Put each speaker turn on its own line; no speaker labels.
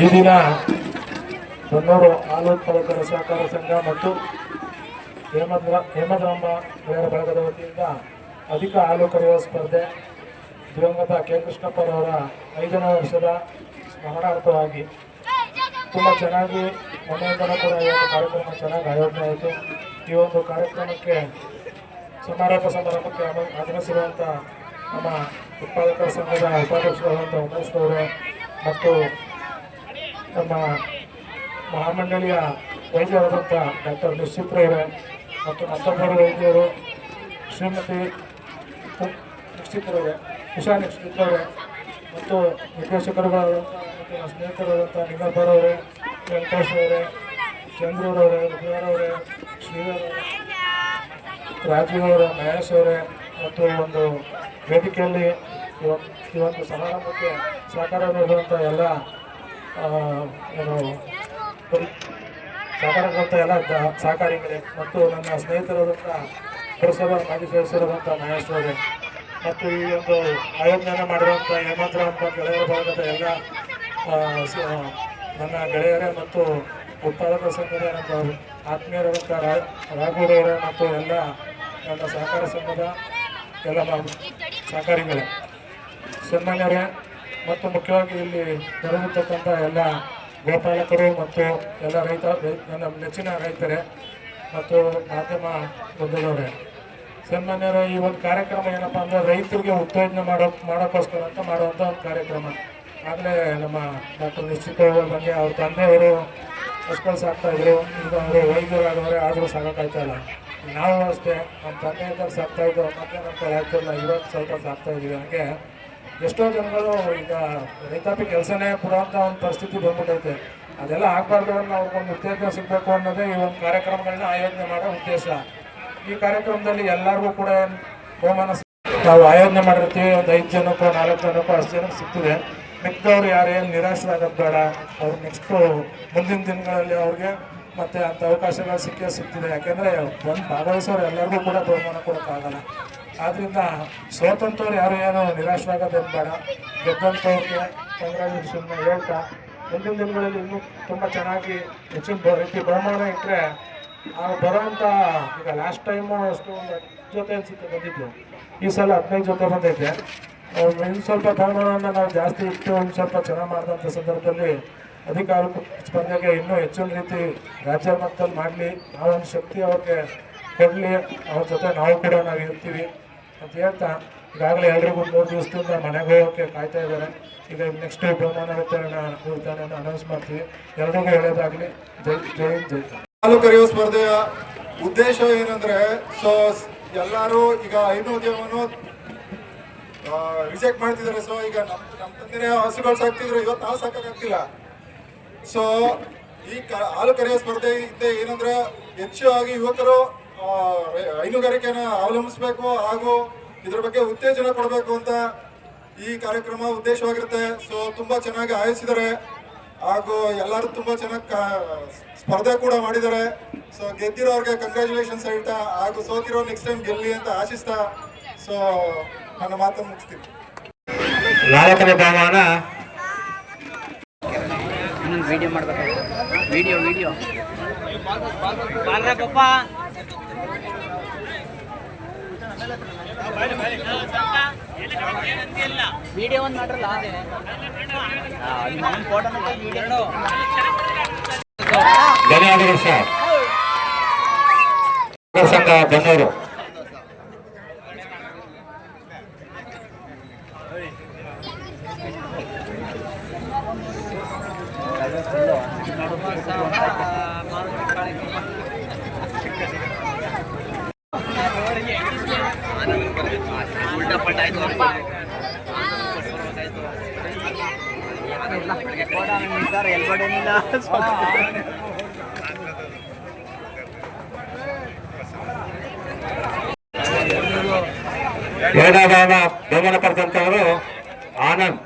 ಈ ದಿನ ಹೊನ್ನೂರು ಹಾಲು ಸಹಕಾರ ಸಂಘ ಮತ್ತು ಹೇಮದ್ರ ಹೇಮದ್ರಾಂಬ ಗೆಳೆಯರ ಬಳಗದ ವತಿಯಿಂದ ಅಧಿಕ ಹಾಲು ಕರೆಯುವ ಸ್ಪರ್ಧೆ ದಿವಂಗತ ಕೆ ಕೃಷ್ಣಪ್ಪರವರ ಐದನೇ ವರ್ಷದ ಸ್ಮರಣಾರ್ಥವಾಗಿ ತುಂಬ ಚೆನ್ನಾಗಿ ಮೊನ್ನೆಯಿಂದಲೂ ಕೂಡ ಈ ಒಂದು ಕಾರ್ಯಕ್ರಮ ಚೆನ್ನಾಗಿ ಆಯೋಜನೆ ಆಯಿತು. ಈ ಒಂದು ಕಾರ್ಯಕ್ರಮಕ್ಕೆ ಸಮಾರೋಪ ಸಮಾರಂಭಕ್ಕೆ ಆಗಮ- ಆಗಮಿಸಿರುವಂಥ ನಮ್ಮ ಉತ್ಪಾದಕರ ಸಂಘದ ಉಪಾಧ್ಯಕ್ಷರಾದಂಥ ಉಮೇಶ್ ಅವರು ಮತ್ತು ನಮ್ಮ ಮಹಾಮಂಡಳಿಯ ವೈದ್ಯರಾದಂಥ ಡಾಕ್ಟರ್ ನಿಶ್ಚಿತ್ರವರೇ ಮತ್ತು ಮತ್ತೊಬ್ಬರು ವೈದ್ಯರು ಶ್ರೀಮತಿ ನಿಶ್ಚಿತ್ರವರೇ ಉಷಾ ನಿಶ್ಚಿತ್ರವರೇ ಮತ್ತು ನಿರ್ದೇಶಕರುಗಳಾದಂಥ ಮತ್ತು ಸ್ನೇಹಿತರಾದಂಥ ನಿಗಮರವರೇ ವೆಂಕಟೇಶ್ ಅವರೇ ಚಂದ್ರೂರವರೇ ವಿಜಯವರೇ ಶ್ರೀಧರ್ ರಾಜೀವ್ ಮಹೇಶ್ ಅವರೇ ಮತ್ತು ಒಂದು ವೇದಿಕೆಯಲ್ಲಿ ಈ ಒಂದು- ಸಮಾರಂಭಕ್ಕೆ ಸಹಕಾರ ನೀಡುವಂಥ ಎಲ್ಲ ಏನು ಸಹಕಾರ ಕೊಡ್ತಾ ಎಲ್ಲ ಸಹಕಾರಿಗಳಿಗೆ ಸಹಕಾರಿಗಳೇ ಮತ್ತು ನನ್ನ ಸ್ನೇಹಿತರಾದಂಥ ಪುರಸಭಾ ಮಾಜಿ ಸದಸ್ಯರಾದಂಥ ಮಹೇಶ್ವರೇ ಮತ್ತು ಈ ಒಂದು ಆಯೋಜನೆ ಮಾಡಿರುವಂಥ ಹೇಮಂತ್ರ ಅಂತ ಗೆಳೆಯರ ಭಾಗದ ಎಲ್ಲ ನನ್ನ ಗೆಳೆಯರೇ ಮತ್ತು ಉತ್ಪಾದಕ ಸಂಘದ ನಮ್ಮ ಆತ್ಮೀಯರಾದಂಥ ರಾ- ರಾಘುರವರೇ ಮತ್ತು ಎಲ್ಲ ನನ್ನ ಸಹಕಾರ ಸಂಘದ ಎಲ್ಲ ಸಹಕಾರಿಗಳೇ. ಸನ್ಮಾನ್ಯರೇ ಮತ್ತು ಮುಖ್ಯವಾಗಿ ಇಲ್ಲಿ ನೆರವಿರ್ತಕ್ಕಂಥ ಎಲ್ಲ ಗೋಪಾಲಕರು ಮತ್ತು ಎಲ್ಲ ರೈತ ನನ್ನ ನೆಚ್ಚಿನ ರೈತರೇ ಮತ್ತು ಮಾಧ್ಯಮ ಬಂಧುಗಳವರೇ ಸನ್ಮಾನ್ಯರ ಈ ಒಂದು ಕಾರ್ಯಕ್ರಮ ಏನಪ್ಪ ಅಂದರೆ ರೈತರಿಗೆ ಉತ್ತೇಜನ ಮಾಡೋ, ಮಾಡೋಕ್ಕೋಸ್ಕರ ಅಂತ ಮಾಡುವಂಥ ಒಂದು ಕಾರ್ಯಕ್ರಮ. ಆಗಲೇ ನಮ್ಮ ಡಾಕ್ಟರ್ ನಿಶ್ಚಿತ ಬಗ್ಗೆ ಅವ್ರ ತಂದೆಯವರು ಹಸ್ಗಳು ಸಾಕ್ತಾಯಿದ್ರು ಈಗ ಅವರು ವೈದ್ಯರಾದವರೇ ಆದರೂ ಸಾಕಾಗ್ತಾ ನಾವು ಅಷ್ಟೇ, ನಮ್ಮ ತಂದೆ ಇದ್ದಾಗ ಸಾಕ್ತಾ ಇದ್ದು ಮತ್ತೆ ನಮ್ಮ ಆಗ್ತಿಲ್ಲ ಇವತ್ತು ಸ್ವಲ್ಪ ಸಾಕ್ತಾ ಇದೀವಿ ಹಾಗೆ ಎಷ್ಟೋ ಜನಗಳು ಈಗ ರೈತಾಪಿ ಕೆಲಸನೇ ಕೊಡುವಂಥ ಒಂದು ಪರಿಸ್ಥಿತಿ ಬಂದ್ಬಿಟ್ಟೈತೆ. ಅದೆಲ್ಲ ಆಗಬಾರ್ದು ಅನ್ನೋ ಅವ್ರಿಗೊಂದು ಉತ್ತೇಜನ ಸಿಗಬೇಕು ಅನ್ನೋದೇ ಈ ಒಂದು ಕಾರ್ಯಕ್ರಮಗಳನ್ನ ಆಯೋಜನೆ ಮಾಡೋ ಉದ್ದೇಶ. ಈ ಕಾರ್ಯಕ್ರಮದಲ್ಲಿ ಎಲ್ಲರಿಗೂ ಕೂಡ ಬಹುಮಾನ ನಾವು ಆಯೋಜನೆ ಮಾಡಿರ್ತೀವಿ. ಒಂದು ಐದು ಜನಕ್ಕೂ, ನಾಲ್ಕು ಜನಕ್ಕೂ ಅಷ್ಟು ಜನಕ್ಕೆ ಸಿಗ್ತದೆ. ಮಿಕ್ಕವ್ರು ಯಾರು ಏನು ನಿರಾಶರಾಗೋದು ಬೇಡ. ಅವ್ರು ನೆಕ್ಸ್ಟು ಮುಂದಿನ ದಿನಗಳಲ್ಲಿ ಅವ್ರಿಗೆ ಮತ್ತೆ ಅಂಥ ಅವಕಾಶಗಳು ಸಿಕ್ಕೇ ಸಿಗ್ತಿದೆ. ಯಾಕೆಂದರೆ ಒಂದು ಭಾಗವಹಿಸೋರು ಎಲ್ಲರಿಗೂ ಕೂಡ ಬಹುಮಾನ ಕೊಡೋಕ್ಕಾಗಲ್ಲ. ಆದ್ರಿಂದ ಸೋತಂತವ್ರು ಯಾರು ಏನೋ ನಿರಾಶರಾಗೋದೇನು ಬೇಡ ಗೆದ್ದಂಥವ್ರಿಗೆ ಕಂಗ್ರಾಚುಲೇಷನ್ ಹೇಳ್ತಾ ಮುಂದಿನ ದಿನಗಳಲ್ಲಿ ಇನ್ನೂ ತುಂಬ ಚೆನ್ನಾಗಿ ಹೆಚ್ಚಿನ ರೀತಿ ಬಹುಮಾನ ಇಟ್ಟರೆ ಆ ಬರೋಂಥ ಈಗ ಲಾಸ್ಟ್ ಟೈಮು ಅಷ್ಟು ಒಂದು ಹತ್ತು ಜೊತೆ ಅನ್ಸುತ್ತೆ ಬಂದಿದ್ದು. ಈ ಸಲ ಹದಿನೈದು ಜೊತೆ ಬಂದೈತೆ. ಇನ್ನು ಸ್ವಲ್ಪ ಬಹುಮಾನವನ್ನು ನಾವು ಜಾಸ್ತಿ ಇಟ್ಟು ಒಂದು ಸ್ವಲ್ಪ ಚೆನ್ನಾಗಿ ಮಾಡಿದಂಥ ಸಂದರ್ಭದಲ್ಲಿ ಅಧಿಕಾರಿಕ ಸ್ಪರ್ಧೆಗೆ ಇನ್ನೂ ಹೆಚ್ಚಿನ ರೀತಿ ರಾಜ್ಯ ಮಟ್ಟದಲ್ಲಿ ಮಾಡಲಿ. ನಾವೊಂದು ಶಕ್ತಿ ಅವ್ರಿಗೆ ಕೊಡಲಿ. ಅವ್ರ ಜೊತೆ ನಾವು ಕೂಡ ನಾವು ಇರ್ತೀವಿ ಅಂತ ಹೇಳ್ತಾ ಈಗಾಗಲೇ ಎಲ್ರಿಗೂ ಮೂರು ದಿವಸದಿಂದ ಮನೆಗೆ ಹೋಗೋಕ್ಕೆ ಕಾಯ್ತಾ ಇದ್ದಾರೆ. ಈಗ ನೆಕ್ಸ್ಟ್ ಬಹುಮಾನ ವಿತರಣೆ ವಿತರಣೆಯನ್ನು ಅನೌನ್ಸ್ ಮಾಡ್ತೀವಿ. ಎಲ್ರಿಗೂ ಹೇಳೋದಾಗಲಿ, ಜೈ ಜೈ ಜೈ
ಹಾಲು ಕರೆಯುವ ಸ್ಪರ್ಧೆಯ ಉದ್ದೇಶ ಏನಂದ್ರೆ ಸೊ, ಎಲ್ಲರೂ ಈಗ ಹೈನು ಉದ್ಯಮವನ್ನು ರಿಜೆಕ್ಟ್ ಮಾಡ್ತಿದ್ದಾರೆ. ಸೊ ಈಗ ನಮ್ ನಮ್ಮ ತಂದೆನೇ ಹಸುಗಳು ಸಾಕ್ತಿದ್ರು, ಇವತ್ತು ನಾವು ಸಾಕಾಗ್ತಿಲ್ಲ ಸೊ ಈ ಹಾಲು ಕರೆಯುವ ಇದೆ ಏನಂದ್ರೆ, ಹೆಚ್ಚು ಆಗಿ ಯುವಕರು ಹೈನುಗಾರಿಕೆನ ಅವಲಂಬಿಸಬೇಕು ಹಾಗೂ ಇದ್ರ ಬಗ್ಗೆ ಉತ್ತೇಜನ ಕೊಡಬೇಕು ಅಂತ ಈ ಕಾರ್ಯಕ್ರಮ ಉದ್ದೇಶವಾಗಿರುತ್ತೆ. ಸೊ ತುಂಬಾ ಚೆನ್ನಾಗಿ ಆಯೋಜಿಸಿದ್ದಾರೆ ಹಾಗೂ ಎಲ್ಲರೂ ತುಂಬಾ ಚೆನ್ನಾಗಿ ಕಾ- ಸ್ಪರ್ಧೆ ಕೂಡ ಮಾಡಿದ್ದಾರೆ. ಸೊ ಗೆದ್ದಿರೋರ್ಗೆ ಕಂಗ್ರ್ಯಾಚುಲೇಷನ್ಸ್ ಹೇಳ್ತಾ ಹಾಗೂ ಸೋತಿರೋ ನೆಕ್ಸ್ಟ್ ಟೈಮ್ ಗೆಲ್ಲಿ ಅಂತ ಆಶಿಸ್ತಾ ಸೊ ನನ್ನ ಮಾತನ್ನು ಮುಗಿಸ್ತೀನಿ.
ನಾಲ್ಕನೇ ಬಹುಮಾನ.
ವಿಡಿಯೋ ಮಾಡ್ಬೇಕು ವಿಡಿಯೋ ವಿಡಿಯೋ ಬಾಲ್ರಪ್ಪ ವಿಡಿಯೋ ಒಂದು ಮಾಡ್ರಲ್ಲ ನಿಮ್ಮ ಫೋಟೋ ವಿಡಿಯೋ
ಧನ್ಯವಾದಗಳು ಸರ್. ಸಂಘ ಬೆನ್ನೂರು.
ಸರ್ ಎಲ್ಬಡೇನಿಲ್ಲ
ಎರಡನೇ ಬಹುಮಾನ ಪಡೆದಂತವರು ಆನಂದ್.